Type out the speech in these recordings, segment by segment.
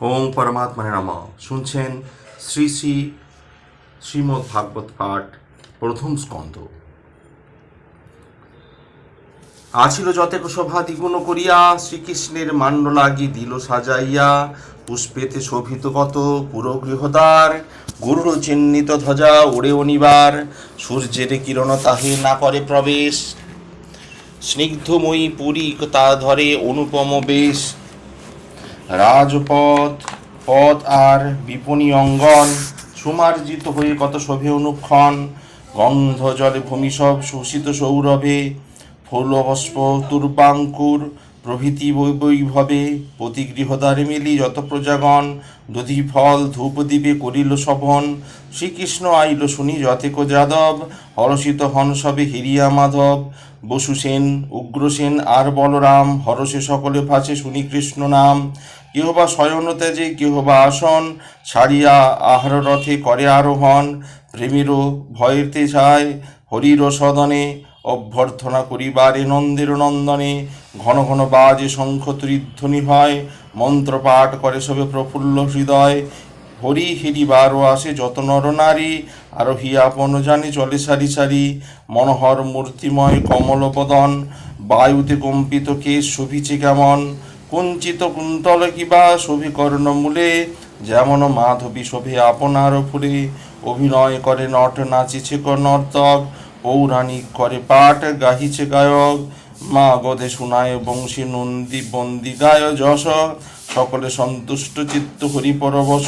ওম পরমাত্মানে নম। শুনছেন শ্রী শ্রী শ্রীমদ্ ভাগবত পাঠ, প্রথম স্কন্ধ। আছিল যতেক শোভা দ্বিগুণ করিয়া, শ্রীকৃষ্ণের মান্য লাগি দিল সাজাইয়া, পুষ্পেতে শোভিত কত পুরো গৃহদ্বার গরুড় চিহ্নিত ধ্বজা ওড়ে অনিবার, সূর্যের কিরণ তাহে না করে প্রবেশ। স্নিগ্ধময়ী পুরী তা ধরে অনুপম বেশ। রাজপথ, পথ আর বিপণী অঙ্গন সুমার্জিত হয়ে কত শোভে অনুক্ষণ। গন্ধ জলে ভূমি সব শোষিত সৌরভে ফৌলভস্প তুর্বাঙ্কুর প্রভৃতি বৈ- বৈভবে প্রতি গৃহদ্বারে মিলি যত প্রজাগণ, দধি ফল ধূপ দিবে করিল শোভন। শ্রীকৃষ্ণ আইল শুনি যতেক যাদব, হরষিত হন সবে হিরিয়া মাধব। বসু সেন উগ্রসেন আর বলরাম, হরষে সকলে ভাসে শুনি কৃষ্ণ নাম। কেহ বা শয়ন তেজে কেহ বা আসন ছাড়িয়া আহার রথে করে আরোহণ প্রেমেরও ভয়েতে যায়, হরির সদনে অভ্যর্থনা করিবারে নন্দের নন্দনে, ঘন ঘন বাজে শঙ্খ ধ্বনি হয়, মন্ত্র পাঠ করে সবে প্রফুল্ল হৃদয়, হরি হিরিবারও আসে যত নর নারী, আরোহী আপন জানি চলে সারি সারি, মনোহর মূর্তিময় কমল বদন, বায়ুতে কম্পিত কেশ শোভিছে কেমন কুঞ্চিত কুন্তল কিবা শোভি কর্ণমূলে যেমন মাধবী শোভে আপনার ফুলে। অভিনয় করে নট, নাচিছে নর্তক পৌরাণিক করে পাঠ গাহিছে গায়ক। মা গদে শুনায় বংশী নন্দী বন্দি গায় যশ, সকলে সন্তুষ্ট চিত্ত হরি পরবশ।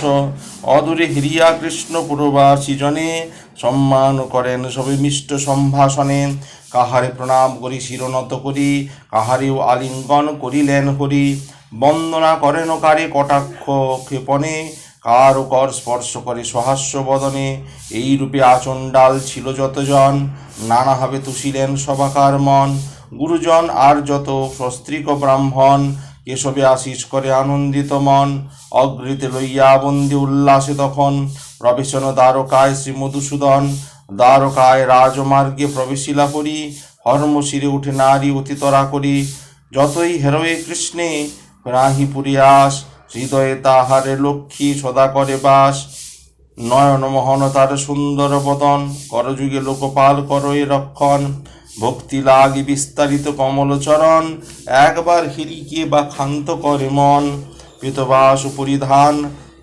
অদূরে হিরিয়া কৃষ্ণ পুরবাসী জনে সম্মান করেন, সবে মিষ্ট সম্ভাষণে। কাহারে প্রণাম করি, শিরনত করি, কাহারেও আলিঙ্গন করিলেন হরি। বন্দনা করেন কারে কটাক্ষ ক্ষেপণে, কার কর স্পর্শ করে সহাস্য বদনে। এই রূপে আচণ্ডাল ছিল যতজন নানাভাবে তুষিলেন সবাকার মন। গুরুজন আর যত সস্ত্রীক ব্রাহ্মণ, কেশবে আশিস করে আনন্দিত মন। অগ্রিতে লইয়া বন্দি উল্লাসে তখন প্রবেশন দ্বারকায় শ্রী মধুসূদন দ্বারকায় রাজমার্গে প্রবেশিলা করি হর্মশিরে উঠে নারী অতিতরা করি। যতই হেরোয়ে কৃষ্ণে রাহি পুরিয়াস, হৃদয়ে তাহারে লক্ষ্মী সদা করে বাস। নয়ন মোহন তার সুন্দর বদন, করযুগে লোকপাল করয়ে রক্ষণ। ভক্তি লাগি বিস্তারিত কমল চরণ, একবার হিরিকে বা ক্ষান্ত করে মন। পিতবাস পরিধান,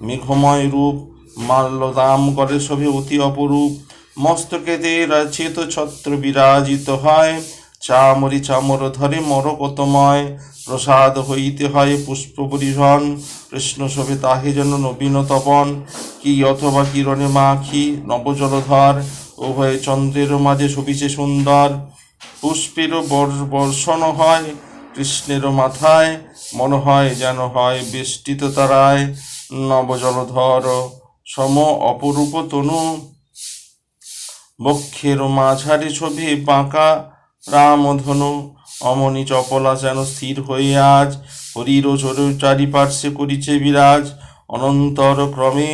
মেঘময় রূপ মাল্যদাম করে শোভে অতি অপরূপ। মস্তকেতে রচিত ছত্র বিরাজিত হয়। চামরি চামর ধরে মরকতময়। প্রসাদ হইতে হয় পুষ্প পরিষণ কৃষ্ণ শোভে তাহে যেন নবীন তপন। কি অথবা কিরণে মাখি নবজলধর। উভয় চন্দ্রের মাঝে শোভিছে সুন্দর। পুষ্পেরও বর- বর্ষণ হয় কৃষ্ণের মাথায়। মনে হয় যেন হয় বেষ্টিত তারায়। নবজলধর সম অপরূপ তনু। বক্ষের মাঝারি ছবি বাঁকা রামধনু। অমনি চপলা যেন স্থির হয়ে আজ হরির ও চোর চারিপার্শ্বে করিছে বিরাজ। অনন্তর ক্রমে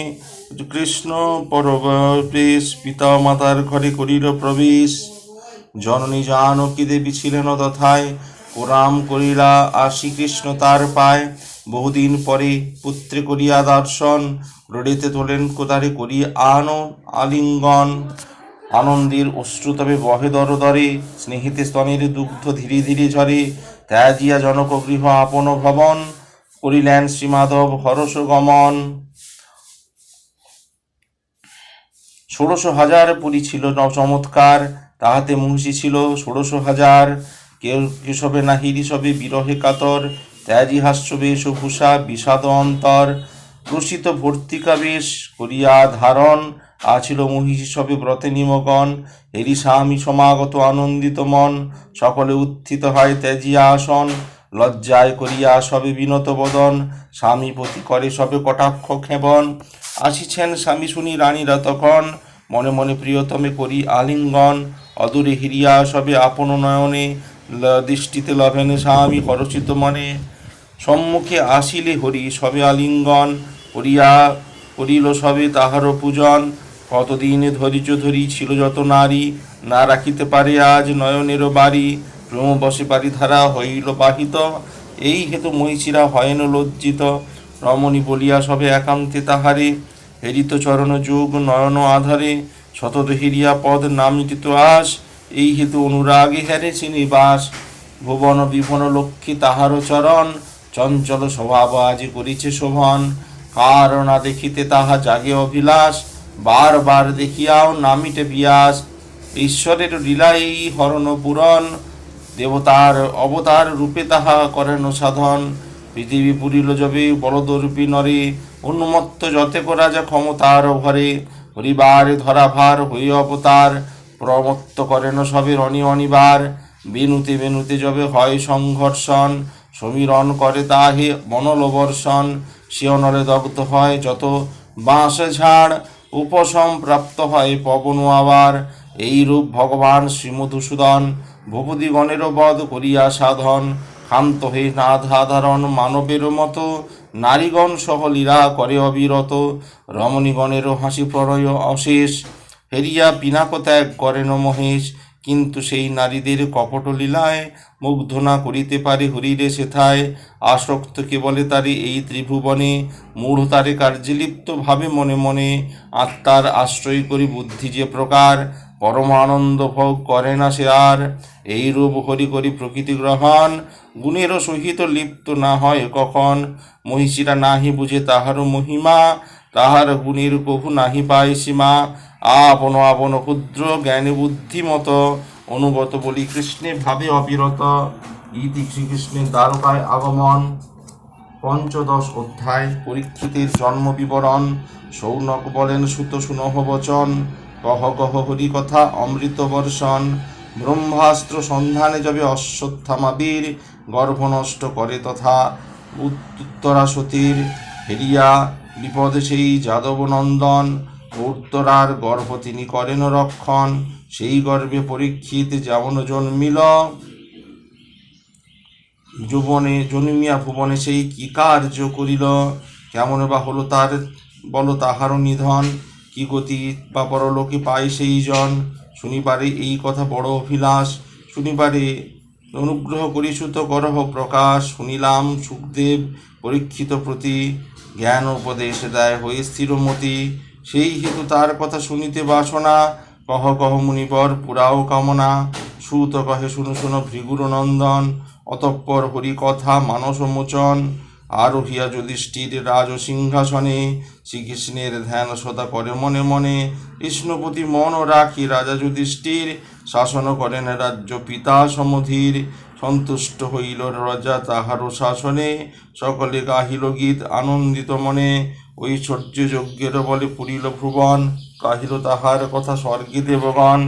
কৃষ্ণ পরবেশ পিতা মাতার ঘরে করিল প্রবেশ। জননী জানকী দেবী ছিলেন তথায়। প্রণাম করিলা আর শ্রীকৃষ্ণ তার পায়। বহুদিন পরে পুত্রে করিয়া দর্শন, রড়িতে তোলেন কোদারে করি আনো, আলিঙ্গন। আনন্দের অশ্রু তবে বহে দর দরে স্নেহিতে স্তনের দুগ্ধ ধীরে ধীরে ঝরে। ত্যাজিয়া জনক গৃহ আপন ভবন, করিলেন শ্রীমাধব হরস গমন ষোড়শ হাজার পুরী ছিল ন- চমৎকার, তাহাতে মহিষী ছিল ষোড়শ হাজার। কেউ কেশবে নাহিরি সবে বিরহে কাতর ত্যাজি হাস্য বেশ ও ভূষা বিষাদ অন্তর প্রসিত ভর্তিকা বেশ করিয়া ধারণ, আছিল মহিষী সবে ব্রতে নিমগণ হেরি স্বামী সমাগত আনন্দিত মন, সকলে উত্থিত হয় ত্যাজিয়া আসন, লজ্জায় করিয়া সবে বিনত বদন, স্বামী প্রতি করে সবে কটাক্ষ ক্ষেবন আসিছেন স্বামী শুনি রানীরা তখন, মনে মনে প্রিয়তমে করি আলিঙ্গন, অদূরে হিরিয়া সবে আপন নয়নে দৃষ্টিতে লভেনে স্বামী হরচিত মনে। সম্মুখে আসিলে হরি, সবে আলিঙ্গন করিয়া করিল সবে তাহারও পূজন। কতদিন ধৈর্য ধরি, ছিল যত নারী, না রাখিতে পারে আজ নয়নেরও বাড়ি। প্রেম বসে ধারা হইল বাহিত, এই হেতু মহিষীরা হয়েন লজ্জিত। রমণী বলিয়া সবে একান্তে তাহারে, হেরিত চরণ যোগ নয়ন আধারে। শতদ হিরিয়া পদ নামিত আস, এই হেতু অনুরাগে হেরে শ্রীনিবাস ভুবন বিভন লক্ষ্মী তাহার চরণ চঞ্চল স্বভাব আজি করিছে শোভন। কারণ দেখিতে তাহা জাগে অভিলাষ। বার বার দেখিয়াও নামিটে বিয়াস। ঈশ্বরের লীলা এই হরণ পূরণ। দেবতার অবতার রূপে তাহা করেন সাধন। পৃথিবী পুরিল যবে বলদরূপী নরে। উন্মত্ত যতেক রাজা ক্ষমতার ভরে। হরিবার ধরাভার হই অবতার। প্রমত্ত করেন সবে রণি অনিবার। বেনুতে বেনুতে যবে হয় সংঘর্ষণ। সমীরণ করে তাহে মনলবর্ষণ শিয়নলে দগ্ধ হয় যত বাঁশ ঝাড়, উপশম প্রাপ্ত হয় পবন আবার। এই রূপ ভগবান শ্রীমধুসূদন ভূপতিগণেরও বধ করিয়া সাধন। ক্ষান্ত হয়ে নাধাধারণ মানবের মতো, নারীগণ সহ লীলা করে অবিরত। রমণীগণেরও হাসি প্রণয় অশেষ। হেরিয়া পিনাক ত্যাগ করেন মহেশ। কিন্তু সেই নারীদের কপট লীলায় মুগ্ধ না করিতে পারে হরিরে সেথায়। আসক্ত কেবলে তারে এই ত্রিভুবনে, মূঢ় তারে কার্যে লিপ্ত ভাবে মনে মনে আত্মার আশ্রয় করি বুদ্ধি যে প্রকার, পরমানন্দ ভোগ করে না সে আর। এই রূপ হরি করি প্রকৃতি গ্রহণ গুণেরও সহিত লিপ্ত না হয় কখন? মহিষীরা নাহি বুঝে তাহারও মহিমা তাহার গুণের কভু নাহি পায় সীমা। আপন আপন ক্ষুদ্র জ্ঞানী বুদ্ধিমত অনুগত বলি কৃষ্ণে ভাবে অবিরত। ইতি শ্রীকৃষ্ণের দ্বারকায় আগমন। পঞ্চদশ অধ্যায়, পরীক্ষিতের জন্ম বিবরণ। সৌনক বলেন, সুত সুনহ বচন, কহ কহ হরি কথা অমৃত বর্ষণ। ব্রহ্মাস্ত্র সন্ধানে যাবে অশ্বত্থামা বীর, গর্ভ নষ্ট করে তথা উত্তরা সতীর হেরিয়া বিপদে সেই যাদব নন্দন উত্তরার গর্ভ তিনি করেন রক্ষণ সেই গর্ভে পরীক্ষিত যেমন জন্মিল, যুবনে জন্মিয়া ভুবনে সেই কি কার্য করিল? কেমন বা হলো তার? বল তাহারও নিধন। কি গতি বা পরলোকে পায় সেই জন শুনিবারে এই কথা বড় অভিলাষ। শুনিবারে অনুগ্রহ করি সুত করহ প্রকাশ শুনিলাম সুখদেব পরীক্ষিত প্রতি জ্ঞান উপদেশ দেয় হয়ে স্থিরমতি, সেই হেতু তার কথা শুনিতে বাসনা। কহ কহ মুনিবর পুরাও কামনা। সুত কহে, শুনো শুনো ভৃগুর নন্দন অতঃপর হরি কথা মানস মোচন। আরোহিয়া যুধিষ্ঠির রাজ সিংহাসনে, শ্রীকৃষ্ণের ধ্যান সদা করে মনে মনে। কৃষ্ণপতি মন রাখি রাজা যুধিষ্ঠির, শাসন করেন রাজ্য পিতা সমধীর। সন্তুষ্ট হইল রাজা তাহারও শাসনে। সকলে গাহিল গীত, আনন্দিত মনে। ঐশ্বর্য যজ্ঞের বলে পুরিল ভুবন, গাহিল তাহার কথা স্বর্গে দেবগণ।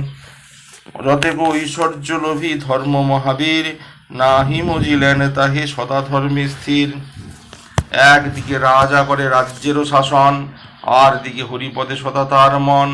রতেব ঐশ্বর্য লোভী ধর্ম মহাবীর, নাহি মজিলেন তাহে সদা ধর্মে স্থির। একদিকে রাজা করে রাজ্যেরও শাসন, আর দিকে হরিপদে সদা তার মন।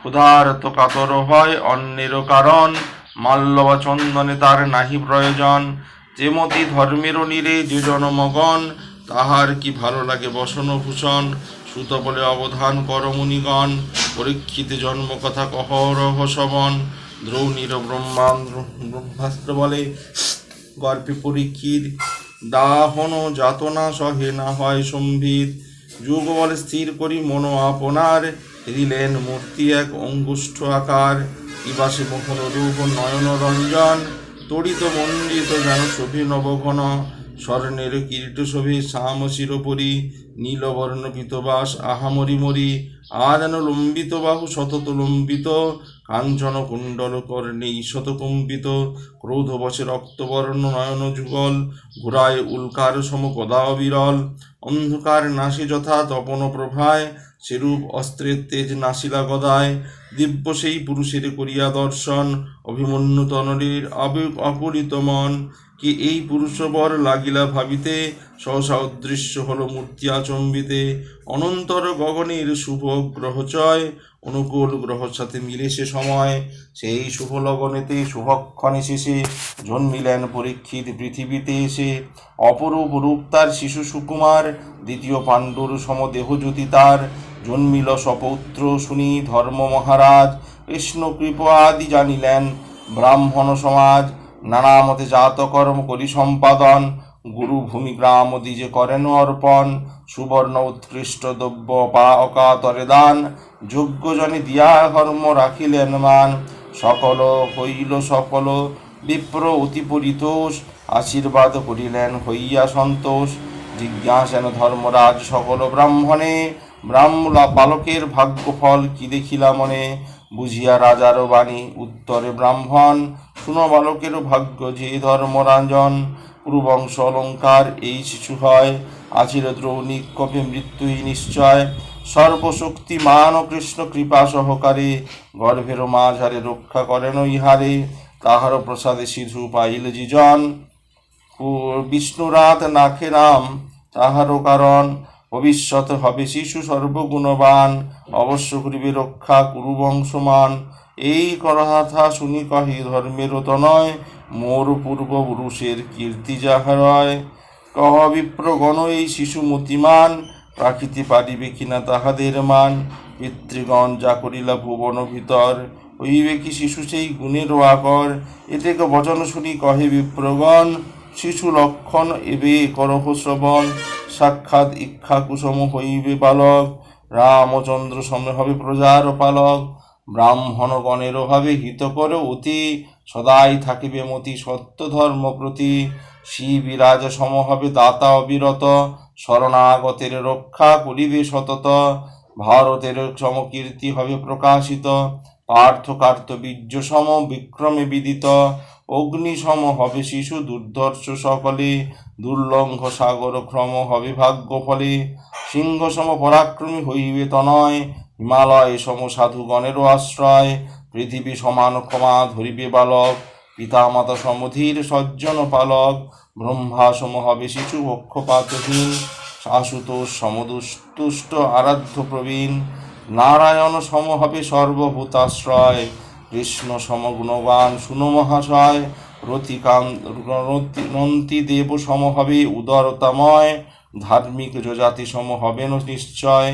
ক্ষুধার্ত কাতর হয় অন্যেরও কারণ মাল্য বা চন্দনে তার নাহি প্রয়োজন। যেমতি ধর্মেরও নীরে যে জনমগণ তাহার কি ভালো লাগে বসন ভূষণ? সুত বলে অবধান কর করমুনিগণ পরীক্ষিতে জন্ম কথা কহরহ শবন। দ্রৌণীর ব্রহ্মান্দ্র ব্রহ্মাস্ত্র বলে, গর্ভে পরীক্ষিত, দাহন যাতনা সহে না হয় সম্বিত। যুগ বলে স্থির করি মনো আপনার দিলেন মূর্তি এক অঙ্গুষ্ঠ আকার। ইবাসে মোহন রূপ নয়ন রঞ্জন তড়িত মণ্ডিত যেন শোভে নবঘন। স্বর্ণের কীর্ত শোভে শ্যাম শিরোপরি, নীলবর্ণ পিতবাস আহামরি মরি। আ যেন লম্বিত বাহু শতত লম্বিত, কাঞ্চন কুণ্ডল কর্ণে ঈশত কম্পিত ক্রোধ বসে রক্তবর্ণ নয়ন যুগল ঘোরায় উল্কার সম গদা বিরল। অন্ধকার নাশে যথা তপন প্রভায় সেরূপ অস্ত্রের তেজ নাসিলা গদায় দিব্য সেই পুরুষের করিয়া দর্শন। অভিমন্যু তনরের অপরিত মন কি এই পুরুষবর লাগিলা ভাবিতে? সহসা অদৃশ্য হল মূর্তি আচম্বিতে। অনন্তর গগনের শুভ গ্রহচয়, অনুকূল গ্রহর সাথে মিলে সে সময়। সেই শুভ লগনেতে, শুভক্ষণে শেষে জন্মিলেন পরীক্ষিত পৃথিবীতে এসে। অপরূপ রূপ তার শিশু সুকুমার, দ্বিতীয় পাণ্ডুর সমদেহজ্যোতি তার। জন্মিল সপৌত্র শুনি ধর্ম মহারাজ কৃষ্ণ কৃপ আদি জানিলেন। ব্রাহ্মণ সমাজ নানা মতে জাতকর্ম করি সম্পাদন। গুরু ভূমি গ্রাম দিজে করেন অর্পণ। সুবর্ণ উৎকৃষ্ট দ্রব্য পা অকাতরে দান। যোগ্যজনে দিয়া ধর্ম রাখিলেন মান। সকল হইল সকল। বিপ্র অতি পরিতোষ। আশীর্বাদ করিলেন হইয়া সন্তোষ। জিজ্ঞাসেন ধর্মরাজ সকল ব্রাহ্মণে ব্রাহ্মণ বালকের ভাগ্যফল কি দেখিলা মনে? বুঝিয়া রাজার বাণী, উত্তরে ব্রাহ্মণ। শুনো বালকের ভাগ্য যে ধর্মরাঞ্জন পুরুবংশ অলঙ্কার এই শিশু হয়। আচির দ্রৌণিক কপে মৃত্যুই নিশ্চয়। সর্বশক্তিমান ও কৃষ্ণ কৃপা সহকারে গর্ভের মাঝারে রক্ষা করেন ইহারে। তাহার প্রসাদে সিধু পাইল জিজন। বিষ্ণুরাত নাখে নাম তাহারও কারণ। ভবিষ্যৎ হবে শিশু সর্বগুণবান, অবশ্য করিবে রক্ষা কুরু বংশমান এই কথা শুনি কহি, ধর্মের তনয়, মোর পূর্বপুরুষের কীর্তি যাহারয় কহ বিপ্রগণ এই শিশু মতিমান রাখিতে পারিবে কিনা তাহাদের মান। পিতৃগণ যা করিলা ভুবন ভিতর, হইবে কি শিশু সেই গুণের আকর? এতে বচন শুনি কহে বিপ্রগণ শিশু লক্ষণ এবে করহ শ্রবণ, সাক্ষাৎ ইক্ষা কুসম হইবে বালক, রামচন্দ্র সম হবে প্রজার পালক ব্রাহ্মণগণের হবে হিত করে অতি, সদাই থাকিবে মতি সত্য ধর্ম প্রতি, শিবিরাজ সম হবে দাতা অবিরত, শরণাগতের রক্ষা করিবে সতত, ভারতের সমকীর্তি হবে প্রকাশিত পার্থ কার্ত বীর্য সম বিক্রমে বিদিত অগ্নি সম হবে শিশু দুর্ধর্ষ সকলে দুর্লঙ্ঘ সাগর ক্রম হবে ভাগ্য ফলে সিংহ সম পরাক্রমী হইবে তনয়, হিমালয় সম সাধুগণেরও আশ্রয়। পৃথিবী সমান ক্ষমা ধরিবে বালক, পিতামাতা সমধীর সজ্জন পালক। ব্রহ্মা সম হবে শিশু পক্ষপাতহীন আশুতোষ সমদুষ্ট, আরাধ্য প্রবীণ। নারায়ণ সম হবে সর্বভূতাশ্রয়। কৃষ্ণ সমগুণগান শুনো মহাশয় রতিকান্ত নন্তি দেব সম হবে উদারতাময়, ধার্মিক জাতি সম হবেন নিশ্চয়।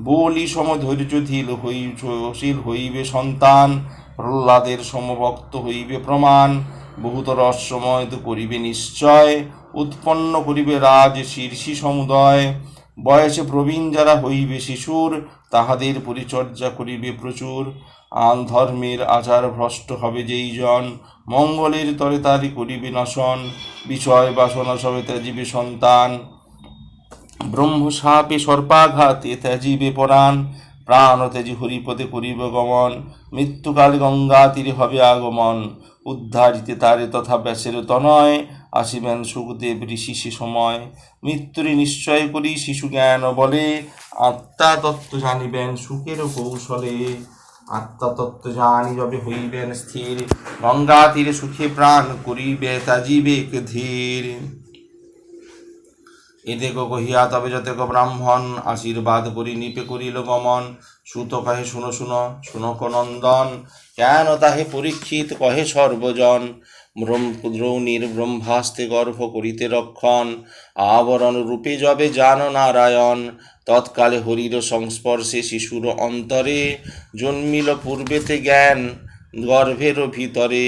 বলি সম ধৈর্যধীল হইশীল হইবে সন্তান, প্রহ্লাদের সমভক্ত হইবে প্রমাণ, বহুত রহস্যময় করিবে নিশ্চয়, উৎপন্ন করিবে রাজ, শীর্ষি সমুদয়। বয়সে প্রবীণ যারা হইবে শিশুর, তাহাদের পরিচর্যা করিবে প্রচুর। আন ধর্মের আচার ভ্রষ্ট হবে যেই জন, মঙ্গলের তরে তারি করিবে নাশন, বিষয় বাসনা সবে ত্যাজিবে সন্তান। ব্রহ্মসাপে সর্পাঘাতে ত্যাজিবে পরাণ, প্রাণ তেজি হরিপদে করিব গমন। মৃত্যুকাল গঙ্গা তীরে হবে আগমন, উদ্ধারিতে তারে তথা ব্যাসের তনয়। আসিবেন সুখদেব ঋষি সে সময়। মৃত্যুরে নিশ্চয় করি শিশু জ্ঞান বলে। আত্মা তত্ত্ব জানিবেন সুখের কৌশলে। আত্মা তত্ত্ব জানি যবে হইবেন স্থির। গঙ্গা তীরে সুখে প্রাণ করিবে তাজিবে ধীর। এদেক কহিয়া তবে যতেক ব্রাহ্মণ আশীর্বাদ করি, নিপে করিল গমন। সুত কহে, শুনো শুনো শুনক নন্দন কেন তাহে পরীক্ষিত কহে সর্বজন? দ্রৌণীর ব্রহ্মাস্তে গর্ভ করিতে রক্ষণ। আবরণ রূপে যবে জান নারায়ণ। তৎকালে হরির সংস্পর্শে শিশুর অন্তরে জন্মিল পূর্বেতে জ্ঞান গর্ভের ভিতরে।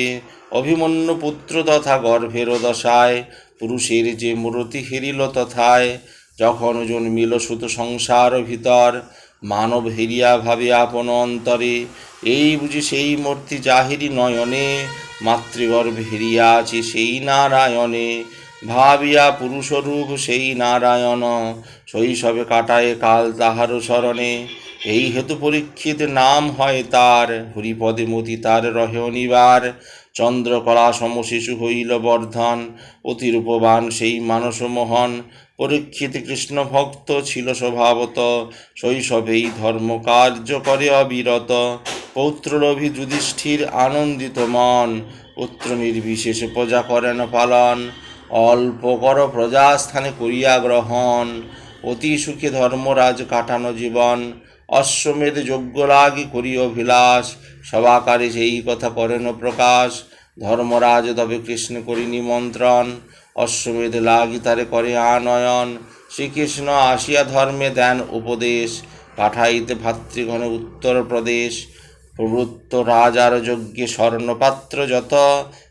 অভিমন্যু পুত্র তথা গর্ভের দশায়, পুরুষের যে মূরতি হেরিল তথায়। যখন জন্মিল সুত সংসার ভিতর মানব হেরিয়া ভাবে আপন অন্তরে। এই বুঝি সেই মূর্তি জাহিরি নয়নে, মাতৃগর্ভে হেরিয়া আছে সেই নারায়ণে। ভাবিয়া পুরুষরূপ সেই নারায়ণ, শৈশবে কাটায় কাল তাহার শরণে এই হেতু পরীক্ষিত নাম হয় তার, হরিপদে মতি তার রহে অনিবার চন্দ্রকলা সমশিশু হইল বর্ধন, অতিরূপবান সেই মানস মোহন পরীক্ষিত কৃষ্ণ ভক্ত ছিল স্বভাবত, শৈশবেই ধর্ম কার্য করে অবিরত। পৌত্রলোভী যুধিষ্ঠির আনন্দিত মন, পুত্র নির্বিশেষে প্রজা করেন পালন। অল্প কর প্রজাস্থানে করিয়া গ্রহণ। অতি সুখে ধর্মরাজ কাটানো জীবন। অশ্বমেধ যোগ্য লাগি করি অভিলাষ। সবাকারে সেই কথা করেন প্রকাশ। ধর্মরাজ তবে কৃষ্ণ করি নিমন্ত্রণ। অশ্বমেধ লাগি তারে করে আনয়ন। শ্রীকৃষ্ণ আসিয়া ধর্মে দেন উপদেশ। পাঠাইতে ভাতৃগণে উত্তর প্রবৃত্ত রাজার যজ্ঞে স্বর্ণপাত্র যত,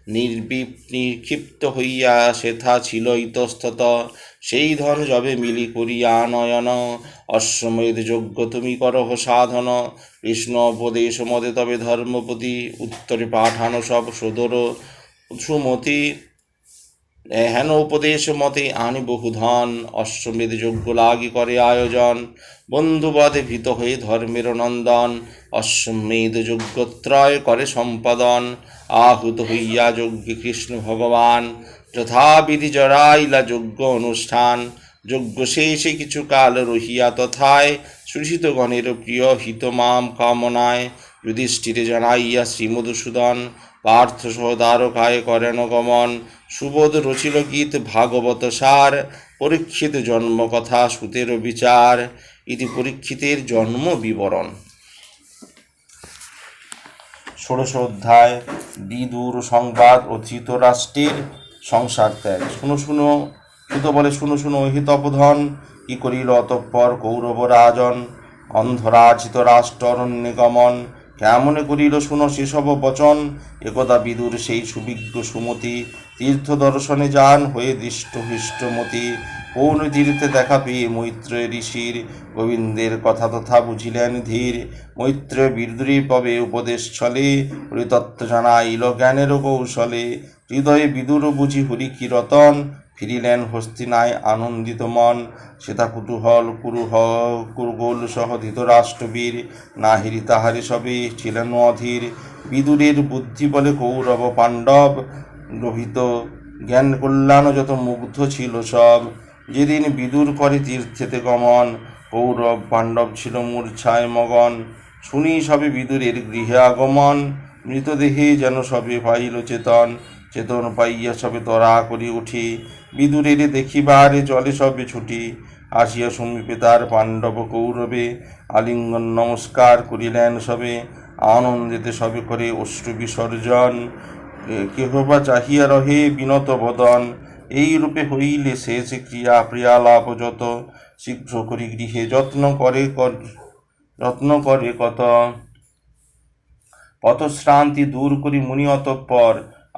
নির্বিপ, নিক্ষিপ্ত হইয়া সেথা ছিল ইতস্তত। সেই ধন যবে মিলি করিয়া নয়ন, অশ্বমেধ যজ্ঞ তুমি করহ সাধন। কৃষ্ণ উপদেশ মদে তবে ধর্মপতি, উত্তরে পাঠানো সব সদর সুমতি। হেন উপদেশ মতে আনি বহু ধন অশ্বমেধ যজ্ঞ লাগি করে আয়োজন। বন্ধুবাদে ভীত হয়ে ধর্মের নন্দন অশ্বমেধ যজ্ঞত্রয় করে সম্পাদন। আহুত হইয়া যজ্ঞ কৃষ্ণ ভগবান, যথাবিধি জড়াইলা যজ্ঞ অনুষ্ঠান। যজ্ঞ শেষে কিছু কাল রহিয়া তথায় সুশীত গণের প্রিয় হিত মাম কামনায় যুধিষ্ঠিরে জানাইয়া শ্রীমধুসূদন পার্থ সহ দ্বারকায় করেন গমন। সুবোধ রচিল গীত ভাগবত সার, পরীক্ষিত জন্ম কথা সুতের বিচার, ইতি পরীক্ষিতের জন্ম বিবরণ। ষোড়শ অধ্যায়, বিদুর সংবাদ ও ধৃতরাষ্ট্রের সংসার ত্যাগ। শুনো শুনো, সুত বলে, শুনো শুনো, হি তপধন, কি করিল অতঃপর কৌরব রাজন? অন্ধরাজিত রাষ্ট্র গমন কেমনে করিল, শুনো, সেসব বচন, একদা বিদুর সেই সুবিজ্ঞ সুমতি তীর্থ দর্শনে যান হয়ে দৃষ্ট হৃষ্টমতি কোন তীর্থে দেখা পেয়ে মৈত্র ঋষির গোবিন্দের কথা তথা বুঝিলেন ধীর। মৈত্র বিদুরী পবে উপদেশ ছলে হরিতত্ত্ব জানাইল জ্ঞানেরও কৌশলে। হৃদয়ে বিদুর বুঝি হরি কি রতন ফিরিলেন হস্তিনায় আনন্দিত মন। সেতা কুতূহল, কুরুহ, কুরগোল সহ ধৃতরাষ্ট্রবীর, নাহিরি তাহারি সবে ছিলেন অধীর। বিদুরের বুদ্ধি বলে কৌরব পাণ্ডব, লোহিত জ্ঞান কল্যাণ যত মুগ্ধ ছিল সব। যেদিন বিদুর করে তীর্থেতে গমন, কৌরব পাণ্ডব ছিল মূর্ছায় মগন। শুনি সবে বিদুরের গৃহে আগমন, মৃতদেহে যেন সবে পাইল চেতন। চেতন পাইয়া সবে তরা করি উঠি। বিদুরের দেখিবারে জলে সবে ছুটি। আসিয়া সমীপে তার পাণ্ডব কৌরবে আলিঙ্গন নমস্কার করিলেন সবে। আনন্দিতে সবে করে অশ্রু বিসর্জন। কেহ বা চাহিয়া রহে বিনত বদন। এই রূপে হইলে শেষ ক্রিয়া প্রিয়ালাপ যত, শীঘ্র করি গৃহে যত্ন করে যত্ন করে কত। পথশ্রান্তি দূর করি মুনি অতঃপর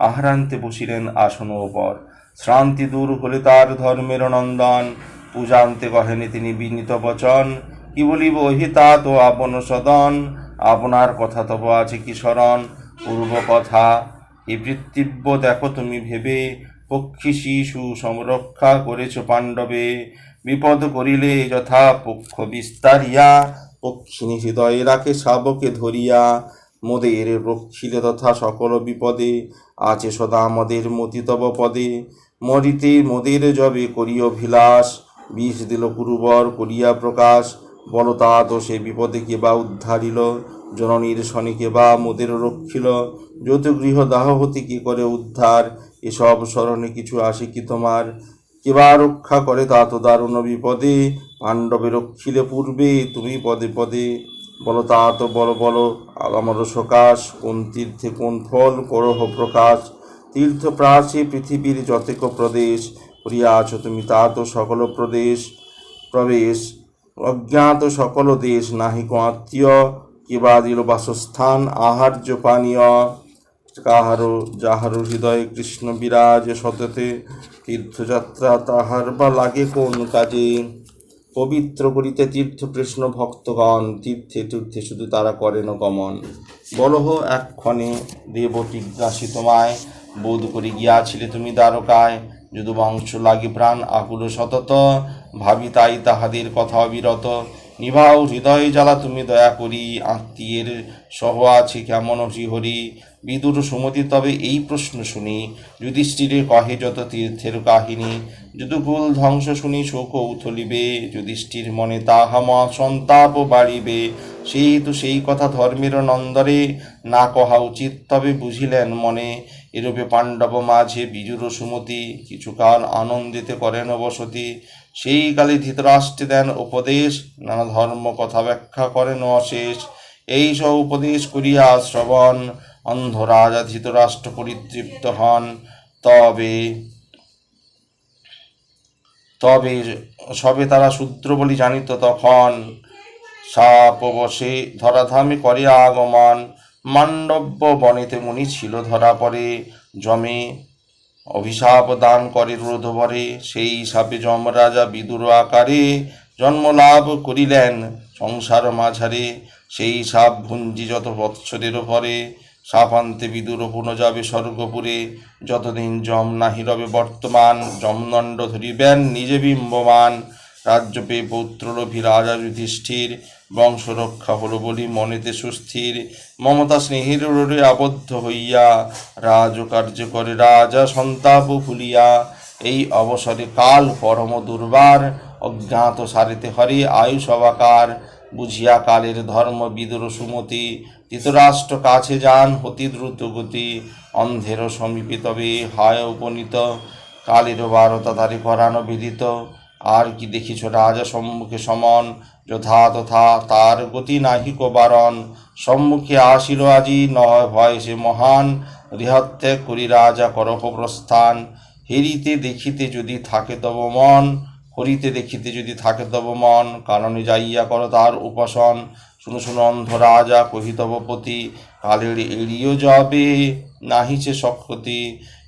আহারান্তে বসিলেন আসন ওপর শ্রান্তি দূর হলে তার ধর্মের নন্দন। পূজান্তে কহেনি তিনি বিনীত বচন। কি বলিব ওহি তা তো আপন সদন। আপনার কথা তব আছে কি স্মরণ? পূর্ব কথা, এ বৃত্তিব্য দেখো তুমি ভেবে। পক্ষী শিশু সংরক্ষা করেছ পাণ্ডবে। বিপদ করিলে যথা পক্ষ বিস্তারিয়া। পক্ষিণী হৃদয়ে রাখে শাবকে ধরিয়া। মোদের রক্ষিলে তথা সকল বিপদে। আছে সদা আমাদের মতি তব পদে। মরিতে মোদের জবে করিও ভিলাস বিষ দিল কুরুবর, করিয়া প্রকাশ। বলতা সে বিপদে কে বা উদ্ধারিল, জননীর শনি কে বা মোদের রক্ষিল। যত গৃহ দাহ কি করে উদ্ধার, এসব স্মরণে কিছু আসে কি তোমার? কেবা রক্ষা করে তা তো দারুণ বিপদে, পাণ্ডবে রক্ষিলে পূর্বে তুমি পদে পদে। বলো তা তো বলো বলো আমার সকাশ, কোন তীর্থে কোন ফল, করহ প্রকাশ। তীর্থ প্রাচী পৃথিবীর যতেক প্রদেশ করিয়া আছো তুমি তা তো সকল প্রদেশ প্রবেশ। অজ্ঞাত সকল দেশ নাহিক আত্মীয়, কিবা দিল বাসস্থান আহার্য পানীয়। কাহারো, যাহারো হৃদয়ে কৃষ্ণ বিরাজ সততে, তীর্থযাত্রা তাহার বা লাগে কোন কাজে? পবিত্র করিতে তীর্থ কৃষ্ণ ভক্তগণ, তীর্থে তীর্থে শুধু তারা করেন গমন। বলহ এক্ষণে দেব জিজ্ঞাসি তোমায় বোধ করি গিয়াছিলে তুমি দ্বারকায়। যদু বংশ লাগি প্রাণ আকুল সতত, ভাবি তাই তাহাদের কথা অবিরত। নিভাও হৃদয় জ্বালা তুমি দয়া করি, আত্মীয়ের সহ আছে কেমন হরি বিদুর সুমতি তবে এই প্রশ্ন শুনি। যুধিষ্ঠিরে কহে যত তীর্থের কাহিনী যদুকুল ধ্বংস শুনি শোক উথলিবে, যুধিষ্ঠির মনে তাহা মা সন্তাপ বাড়িবে। সেই তো সেই কথা ধর্মের নন্দরে, না কহা উচিত তবে বুঝিলেন মনে। এরূপে পাণ্ডব মাঝে বিজুর সুমতি কিছুকাল আনন্দিতে করেন বসতি। সেই কালে ধৃতরাষ্ট্রে দেন উপদেশ, নানা ধর্ম কথা ব্যাখ্যা করেন অশেষ। এই সব উপদেশ করিয়া শ্রবণ অন্ধ রাজা ধৃতরাষ্ট্র পরিতৃপ্ত হন, তবে তবে সবে তারা শূদ্র বলি জানিত তখন সাপবশে ধরাধামে করে আগমন। মান্ডব্য বনেতে মুনি ছিল ধরা পড়ে জমে অভিশাপ দান করে রোধবরে সেই সাপে যমরাজা বিদুর আকারে জন্মলাভ করিলেন সংসার মাঝারে। সেই সাপ ভুঞ্জি যত বৎসরের পরে সাপান্তে বিদুর পুনঃ যাবে স্বর্গপুরে। যতদিন যম নাহি রবে বর্তমান যমদণ্ড ধরিবেন নিজে বিম্বমান। রাজ্য পেয়ে পৌত্রলোভী রাজা যুধিষ্ঠির বংশ রক্ষা হলো বলি মনেতে সুস্থির। মমতা স্নেহের রোরে আবদ্ধ হইয়া, রাজকার্য করে রাজা সন্তাপ ভুলিয়া। এই অবসরে কাল পরম দুর্বার, অজ্ঞাত সারিতে হরে আয়ুষ অবাকার। বুঝিয়া কালের ধর্ম বিদুর সুমতি ধৃতরাষ্ট্র কাছে যান, অতি দ্রুত গতি, অন্ধের সমীপে তবে হায় উপনীত, কালের বারতা তারে করানো বিদিত। আর কি দেখিছ রাজা সম্মুখে সমন, যথা তথা তার গতি নাহিক বারণ সম্মুখে আসিল আজি, নয় ভয় সে মহান গৃহত্যাগ করি রাজা করহ প্রস্থান। হেরিতে দেখিতে যদি থাকে তব মন, হরিতে দেখিতে যদি থাকে তব মন কারণে যাইয়া কর তার উপাসন শুনো শুনো অন্ধ রাজা কহিতবপতি, কালের এড়িয়ে যাবে নাহিছে সক্ষতি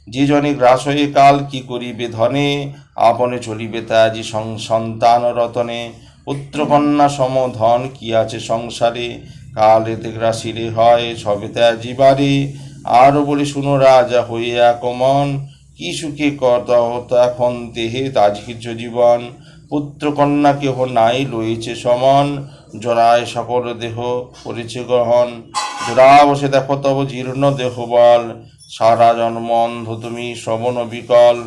যে জনে গ্রাস হয়ে কাল কি করিবে ধনে, আপনে চলিবে তাজি সন্তান রতনে। পুত্রকন্যা সম ধন কি আছে সংসারে, কাল এতে গ্রাসিরে হয় সবে ত্যাজি বারে আরও বলি, শুনো, রাজা হইয়া কমন কি সুখে এখন দেহে তাজিজ জীবন। পুত্রকন্যা কেহ নাই লইছে সমন জরায় সকল দেহ পরিচয় গ্রহণ জোড়া বসে দেখো তব জীর্ণ দেহ বল। সারা জন্ম অন্ধ তুমি শ্রবণ বিকল।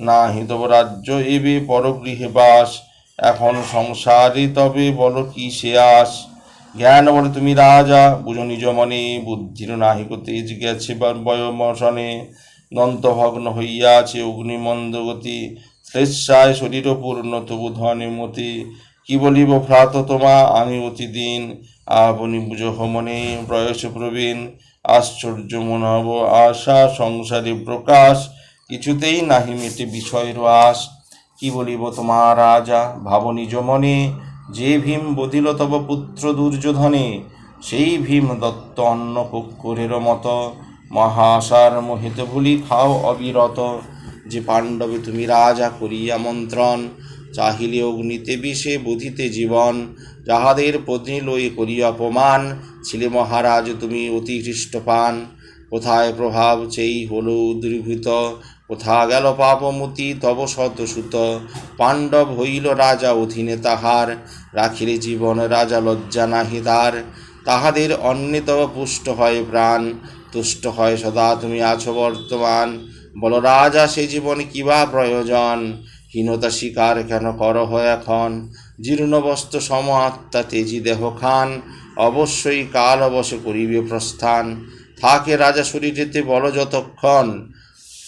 না হিতব রাজ্য এবে পরগৃহে বাস। এখন সংসারে তবে বলো কি সে আস? জ্ঞান বলে তুমি রাজা, বুঝো নিজ মনে, বুদ্ধির নাহিক তেজ গেছে বয়মশনে দন্তভগ্ন হইয়াছে অগ্নিমন্দ গতি শ্লেষায় শরীর পূর্ণ তবু ধনে মতি। কি বলিব ভ্রাত তোমা? আমি অতিদিন আপনি বুঝো মনে বয়স প্রবীণ আশ্চর্য মনব আশা, সংসারে প্রকাশ, কিছুতেই নাহি মেটে বিষয়ের আশ কি বলিব তোমার রাজা? ভাব নিজ মনে, যে ভীম বধিল তব পুত্র দুর্যোধনে, সেই ভীম দত্ত অন্ন কুক্ষরের মতো। মহাশার মোহিত ভুলি খাও অবিরত, যে পাণ্ডবে তুমি রাজা করিয়া মন্ত্রণ। চাহিলে অগ্নিতে বিষে বুধিতে জীবন, যাহাদের পত্নী লই করিয়া অপমান, ছিলে মহারাজ, তুমি অতি হৃষ্টপান। কোথায় প্রভাব চেই হল উদ্রীভূত কোথা গেল পাপমতি, তব শতসুত পাণ্ডব হইল রাজা অধীনে তাহার, রাখিলে জীবন রাজা লজ্জা নাহি তার। তাহাদের অন্নে তব পুষ্ট হয় প্রাণ, তুষ্ট হয় সদা তুমি আছো বর্তমান। বল রাজা, সে জীবন কিবা প্রয়োজন? হীনতা স্বীকার কেন করহ এখন? জীর্ণ বস্ত্র সম আত্মা তেজি দেহ খান, অবশ্যই কাল অবশ্য করিবে প্রস্থান। থাকে রাজা শরীরেতে বল যতক্ষণ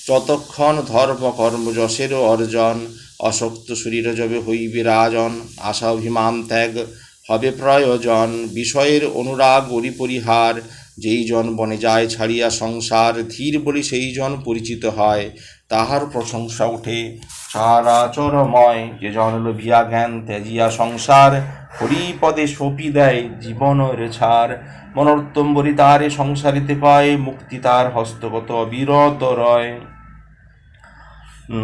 যতক্ষণ ধর্ম কর্ম যশেরও অর্জন। অশক্ত শরীর যবে হইবে রাজন, আশা অভিমান ত্যাগ হবে প্রয়োজন। বিষয়ের অনুরাগ পরিহার, যেই জন বনে যায় ছাড়িয়া সংসার, ধীর বলি সেই জন পরিচিত হয়, তাহার প্রশংসা উঠে। সারা চরময় যে জন লোভিয়া জ্ঞান ত্যাজিয়া সংসার হরিপদে সপি দেয় জীবনের ছাড়। মনোত্তম বলি তারে সংসারিতে পায়, মুক্তি তার হস্তগত অবিরত রয়।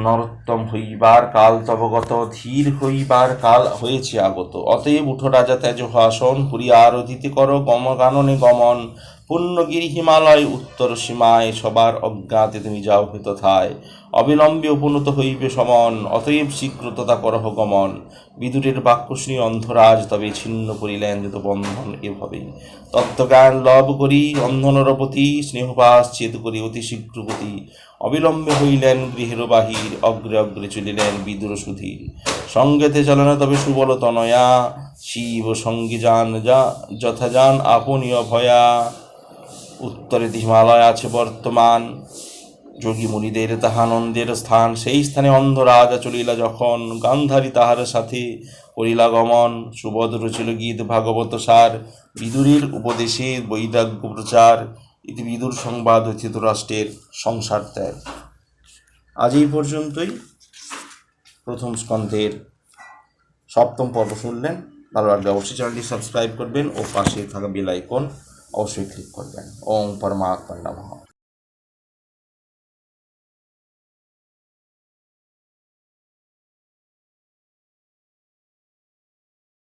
নরোত্তম হইবার কাল তবগত, ধীর হইবার কাল হয়েছে আগত। অতএব উঠো রাজা তেজ হাসন পুরী আরতিতে কর গম গাননে গমন। পুণ্যগিরি হিমালয় উত্তর সীমায় সবার অজ্ঞাতে তুমি যাও হইত থায় অবিলম্বে উপনত হইবে সমন, অতএব শীঘ্র তথা করহ গমন। বিদুরের বাক্য শুনি অন্ধরাজ তবে ছিন্ন করিলেন যত বন্ধন এভাবেই। তত্ত্বজ্ঞান লভ করি, অন্ধনর প্রতি স্নেহপাস ছেদ করি অতি শীঘ্র গতি। অবিলম্বে হইলেন গৃহের বাহির, অগ্রে অগ্রে চলিলেন বিদুর সুধীর। সঙ্গেতে চলনা তবে সুবল তনয়া, শিব সঙ্গী যান যা যথা যান আপনীয় ভয়া। উত্তরে হিমালয় আছে বর্তমান। যোগী মুনিদের তাহানন্দের স্থান। সেই স্থানে অন্ধ রাজা চলিলা যখন। গান্ধারী তাহার সাথে করিলা গমন সুভদ্র ছিল গীত, ভাগবত সার, বিদুরের উপদেশে বৈরাগ্য প্রচার। ইতি বিদুর সংবাদ ধৃতরাষ্ট্রের সংসার ত্যাগ। আজ এই পর্যন্তই। প্রথম স্কন্ধের সপ্তম পর্ব শুনলেন। ভালো লাগলে অবশ্যই চ্যানেলটি সাবস্ক্রাইব করবেন ও পাশে থাকা বেল আইকন অবশ্যই ক্লিক করবেন ওম পরমাত্মা নমঃ।